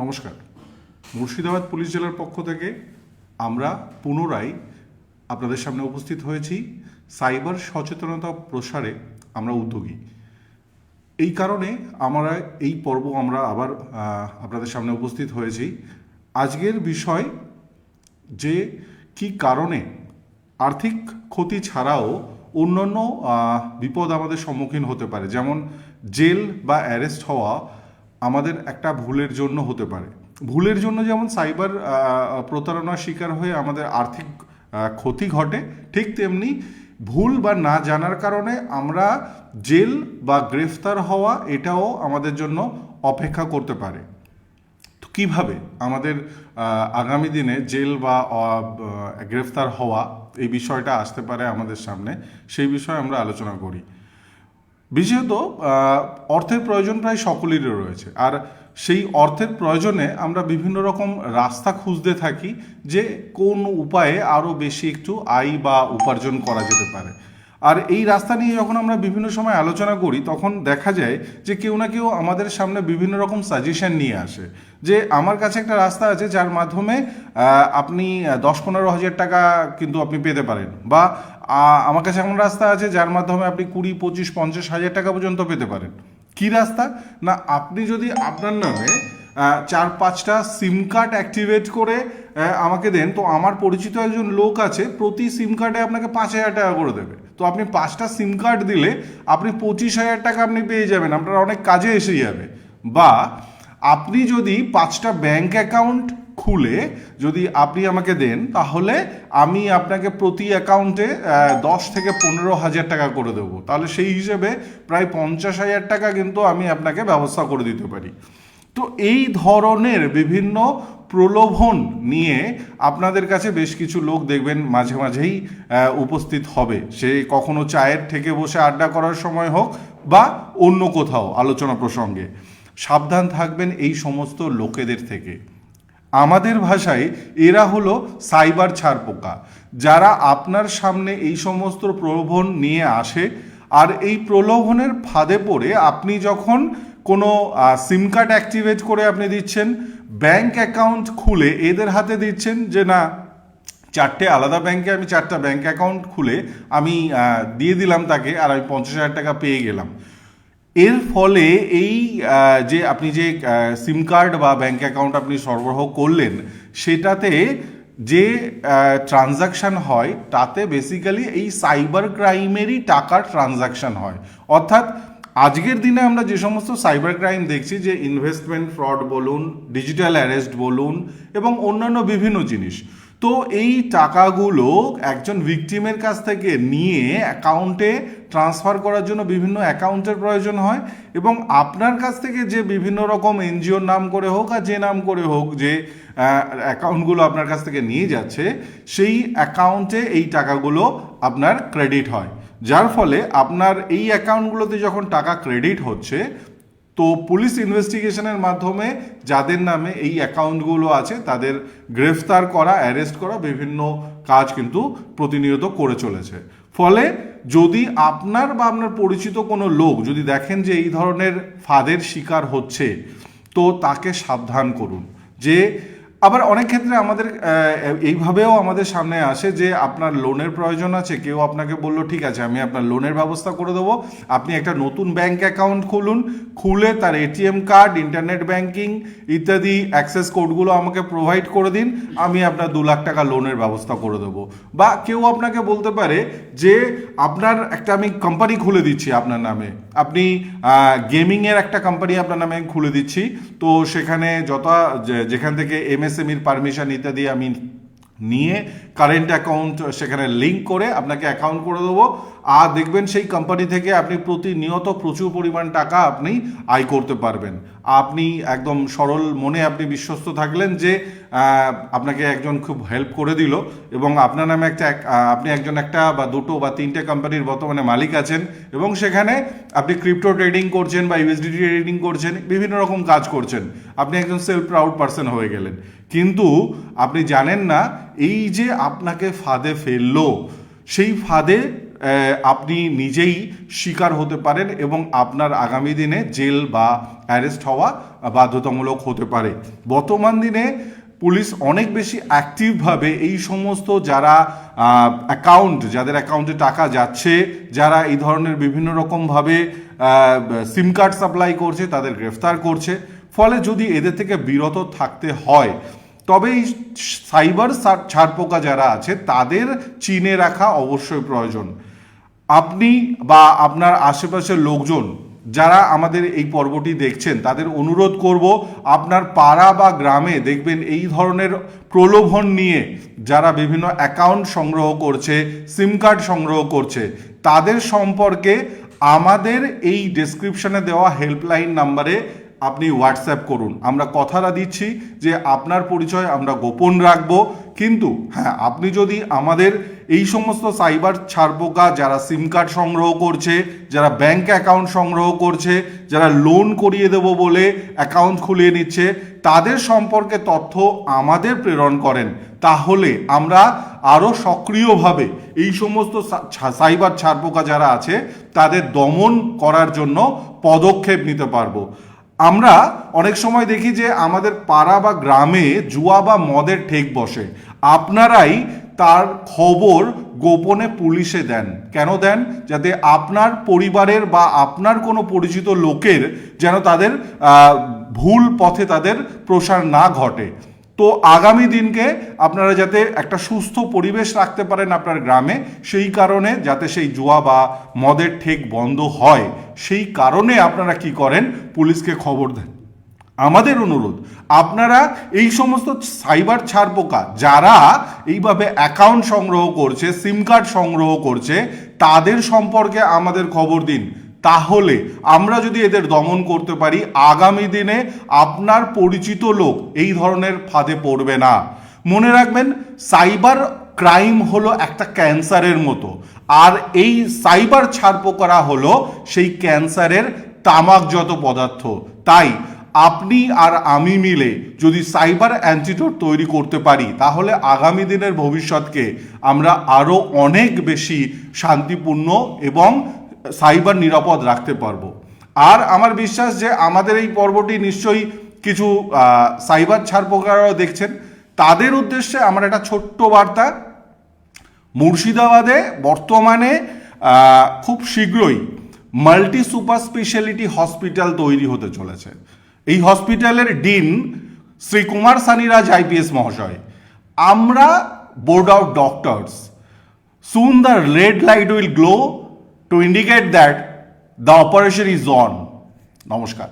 নমস্কার। মুর্শিদাবাদ পুলিশ জেলার পক্ষ থেকে আমরা পুনরায় আপনাদের সামনে উপস্থিত হয়েছি। সাইবার সচেতনতা প্রসারে আমরা উদ্যোগী। এই কারণে আমরা এই পর্ব আমরা আবার আপনাদের সামনে উপস্থিত হয়েছি। আজকের বিষয় যে কি কারণে আর্থিক ক্ষতি ছাড়াও অন্যান্য বিপদ আমাদের সম্মুখীন হতে পারে। যেমন জেল বা অ্যারেস্ট হওয়া আমাদের একটা ভুলের জন্য হতে পারে। ভুলের জন্য যেমন সাইবার প্রতারণার শিকার হয়ে আমাদের আর্থিক ক্ষতি ঘটে, ঠিক তেমনি ভুল বা না জানার কারণে আমরা জেল বা গ্রেফতার হওয়া এটাও আমাদের জন্য অপেক্ষা করতে পারে। তো কীভাবে আমাদের আগামী দিনে জেল বা গ্রেফতার হওয়া এই বিষয়টা আসতে পারে আমাদের সামনে, সেই বিষয়ে আমরা আলোচনা করি। বিশেষত অর্থের প্রয়োজন প্রায় সকলেরই রয়েছে। আর সেই অর্থের প্রয়োজনে আমরা বিভিন্ন রকম রাস্তা খুঁজতে থাকি যে কোন উপায়ে আরও বেশি একটু আয় বা উপার্জন করা যেতে পারে। আর এই রাস্তা নিয়ে যখন আমরা বিভিন্ন সময় আলোচনা করি, তখন দেখা যায় যে কেউ না কেউ আমাদের সামনে বিভিন্ন রকম সাজেশন নিয়ে আসে। যে আমার কাছে একটা রাস্তা আছে যার মাধ্যমে আপনি দশ পনেরো হাজার টাকা কিন্তু আপনি পেতে পারেন। বা আমার কাছে এমন রাস্তা আছে যার মাধ্যমে আপনি কুড়ি, পঁচিশ, পঞ্চাশ হাজার টাকা পর্যন্ত পেতে পারেন। কি রাস্তা? না, আপনি যদি আপনার নামে চার পাঁচটা সিম কার্ড অ্যাক্টিভেট করে আমাকে দেন, তো আমার পরিচিত একজন লোক আছে, প্রতি সিম কার্ডে আপনাকে পাঁচ হাজার টাকা করে দেবে। তো আপনি পাঁচটা সিম কার্ড দিলে আপনি পঁচিশ হাজার টাকা আপনি পেয়ে যাবেন, আপনার অনেক কাজে এসে যাবে। বা আপনি যদি পাঁচটা ব্যাংক অ্যাকাউন্ট খুলে যদি আপনি আমাকে দেন, তাহলে আমি আপনাকে প্রতি অ্যাকাউন্টে দশ থেকে পনেরো হাজার টাকা করে দেবো। তাহলে সেই হিসেবে প্রায় পঞ্চাশ হাজার টাকা কিন্তু আমি আপনাকে ব্যবস্থা করে দিতে পারি। তো এই ধরনের বিভিন্ন প্রলোভন নিয়ে আপনাদের কাছে বেশ কিছু লোক দেখবেন মাঝে মাঝেই উপস্থিত হবে। সে কখনো চায়ের থেকে বসে আড্ডা করার সময় হোক বা অন্য কোথাও আলোচনা প্রসঙ্গে। সাবধান থাকবেন এই সমস্ত লোকেদের থেকে। আমাদের ভাষায় এরা হলো সাইবার ছারপোকা যারা আপনার সামনে এই সমস্ত প্রলোভন নিয়ে আসে, আর এই প্রলোভনের ফাঁদে পড়ে আপনি যখন কোনো সিম কার্ড অ্যাক্টিভেট করে আপনি দিচ্ছেন ব্যাংক অ্যাকাউন্ট খুলে এদের হাতে দিচ্ছেন যে, না, চারটে আলাদা ব্যাংকে আমি চারটা ব্যাংক অ্যাকাউন্ট খুলে আমি দিয়ে দিলাম তাকে আর আমি পঞ্চাশ হাজার টাকা পেয়ে গেলাম। এর ফলে এই যে আপনি যে সিম কার্ড বা ব্যাংক অ্যাকাউন্ট আপনি সরবরাহ করলেন, সেটাতে যে ট্রানজাকশন হয়, তাতে বেসিক্যালি এই সাইবার ক্রাইমেরই টাকার ট্রানজাকশন হয়। অর্থাৎ আজকের দিনে আমরা যে সমস্ত সাইবার ক্রাইম দেখছি, যে ইনভেস্টমেন্ট ফ্রড বলুন ডিজিটাল অ্যারেস্ট বলুন এবং অন্যান্য বিভিন্ন জিনিস, তো এই টাকাগুলো একজন ভিকটিমের কাছ থেকে নিয়ে অ্যাকাউন্টে ট্রান্সফার করার জন্য বিভিন্ন অ্যাকাউন্টের প্রয়োজন হয় এবং আপনার কাছ থেকে যে বিভিন্ন রকম এনজিওর নাম করে হোক আর যে নাম করে হোক যে অ্যাকাউন্টগুলো আপনার কাছ থেকে নিয়ে যাচ্ছে, সেই অ্যাকাউন্টে এই টাকাগুলো আপনার ক্রেডিট হয়। যার ফলে আপনার এই অ্যাকাউন্টগুলোতে যখন টাকা ক্রেডিট হচ্ছে, তো পুলিশ ইনভেস্টিগেশনের মাধ্যমে যাদের নামে এই অ্যাকাউন্টগুলো আছে, তাদের গ্রেফতার করা, অ্যারেস্ট করা বিভিন্ন কাজ কিন্তু প্রতিনিয়ত করে চলেছে। ফলে যদি আপনার বা আপনার পরিচিত কোনো লোক যদি দেখেন যে এই ধরনের ফাঁদের শিকার হচ্ছে, তো তাকে সাবধান করুন। যে আবার অনেক ক্ষেত্রে আমাদের এইভাবেও আমাদের সামনে আসে যে আপনার লোনের প্রয়োজন আছে, কেউ আপনাকে বলল, ঠিক আছে, আমি আপনার লোনের ব্যবস্থা করে দেবো। আপনি একটা নতুন ব্যাংক অ্যাকাউন্ট খুলুন, খুলে তার এটিএম কার্ড, ইন্টারনেট ব্যাংকিং ইত্যাদি অ্যাক্সেস কোডগুলো আমাকে প্রোভাইড করে দিন, আমি আপনার দু লাখ টাকা লোনের ব্যবস্থা করে দেবো। বা কেউ আপনাকে বলতে পারে যে, আপনার একটা আমি কোম্পানি খুলে দিচ্ছি আপনার নামে। আপনি গেমিংয়ের একটা কোম্পানি আপনার নামে খুলে দিচ্ছি। তো সেখানে যত যেখান থেকে এমএসএমইর পারমিশন ইত্যাদি আমি নিয়ে কারেন্ট অ্যাকাউন্ট সেখানে লিঙ্ক করে আপনাকে অ্যাকাউন্ট করে দেবো। আর দেখবেন সেই কোম্পানি থেকে আপনি প্রতিনিয়ত প্রচুর পরিমাণ টাকা আপনি আয় করতে পারবেন। আপনি একদম সরল মনে আপনি বিশ্বস্ত থাকলেন যে আপনাকে একজন খুব হেল্প করে দিল এবং আপনার নামে একটা এক- আপনি একজন একটা বা দুটো বা তিনটে কোম্পানির বর্তমানে মালিক আছেন এবং সেখানে আপনি ক্রিপ্টো ট্রেডিং করছেন বা ইউএসডিটি ট্রেডিং করছেন, বিভিন্ন রকম কাজ করছেন। আপনি একজন সেলফ প্রাউড পার্সন হয়ে গেলেন। কিন্তু আপনি জানেন না, এই যে আপনাকে ফাঁদে ফেলল, সেই ফাঁদে আপনি নিজেই শিকার হতে পারেন এবং আপনার আগামী দিনে জেল বা অ্যারেস্ট হওয়া বাধ্যতামূলক হতে পারে। বর্তমান দিনে পুলিশ অনেক বেশি অ্যাক্টিভভাবে এই সমস্ত যারা অ্যাকাউন্ট যাদের অ্যাকাউন্টে টাকা যাচ্ছে, যারা এই ধরনের বিভিন্ন রকমভাবে সিম কার্ড সাপ্লাই করছে, তাদের গ্রেফতার করছে। ফলে যদি এদের থেকে বিরত থাকতে হয়, তবে এই সাইবার ছাড়পোকা যারা আছে, তাদের চিনে রাখা অবশ্যই প্রয়োজন। আপনি বা আপনার আশেপাশের লোকজন যারা আমাদের এই পর্বটি দেখছেন, তাদের অনুরোধ করব আপনার পাড়া বা গ্রামে দেখবেন এই ধরনের প্রলোভন নিয়ে যারা বিভিন্ন অ্যাকাউন্ট সংগ্রহ করছে, সিম কার্ড সংগ্রহ করছে, তাদের সম্পর্কে আমাদের এই ডেসক্রিপশনে দেওয়া হেল্পলাইন নাম্বারে আপনি হোয়াটসঅ্যাপ করুন। আমরা কথাটা দিচ্ছি যে আপনার পরিচয় আমরা গোপন রাখব। কিন্তু হ্যাঁ আপনি যদি আমাদের এই সমস্ত সাইবার ছাড়পোকা যারা সিম কার্ড সংগ্রহ করছে, যারা ব্যাংক অ্যাকাউন্ট সংগ্রহ করছে, যারা লোন করিয়ে দেব বলে অ্যাকাউন্ট খুলিয়ে নিচ্ছে, তাদের সম্পর্কে তথ্য আমাদের প্রেরণ করেন। তাহলে আমরা আরও সক্রিয়ভাবে এই সমস্ত সাইবার ছাড়পোকা যারা আছে, তাদের দমন করার জন্য পদক্ষেপ নিতে পারব। আমরা অনেক সময় দেখি যে আমাদের পাড়া বা গ্রামে জুয়া বা মদের ঠেক বসে। আপনারাই তার খবর গোপনে পুলিশে দেন। কেন দেন? যাতে আপনার পরিবারের বা আপনার কোনো পরিচিত লোকের যেন তাদের ভুল পথে তাদের প্রসার না ঘটে। তো আগামী দিনকে আপনারা যাতে একটা সুস্থ পরিবেশ রাখতে পারেন আপনার গ্রামে, সেই কারণে যাতে সেই জুয়া বা মদের ঠেক বন্ধ হয়, সেই কারণে আপনারা কি করেন? পুলিশকে খবর দেন। আমাদের অনুরোধ, আপনারা এই সমস্ত সাইবার ছাড়পোকা যারা এইভাবে অ্যাকাউন্ট সংগ্রহ করছে, সিম কার্ড সংগ্রহ করছে, তাদের সম্পর্কে আমাদের খবর দিন। তাহলে আমরা যদি এদের দমন করতে পারি, আগামী দিনে আপনার পরিচিত লোক এই ধরনের ফাঁদে পড়বে না। মনে রাখবেন, সাইবার ক্রাইম হলো একটা ক্যান্সারের মতো। আর এই সাইবার ছাড়পোকারা হলো সেই ক্যান্সারের তামাকজাত পদার্থ। তাই আপনি আর আমি মিলে যদি সাইবার অ্যান্টিডোট তৈরি করতে পারি, তাহলে আগামী দিনের ভবিষ্যৎকে আমরা আরও অনেক বেশি শান্তিপূর্ণ এবং সাইবার নিরাপদ রাখতে পারব। আর আমার বিশ্বাস যে আমাদের এই পর্বটি নিশ্চয়ই কিছু সাইবার ছাড়পোকারাও দেখছেন। তাদের উদ্দেশ্যে আমার একটা ছোট্ট বার্তা। মুর্শিদাবাদে বর্তমানে খুব শীঘ্রই মাল্টি সুপার স্পেশালিটি হসপিটাল তৈরি হতে চলেছে। এই হসপিটালের ডিন শ্রী কুমার সানিরাজ আইপিএস মহাশয়। আমরা board of doctors. Soon the red light will glow to indicate that the operation is on. নমস্কার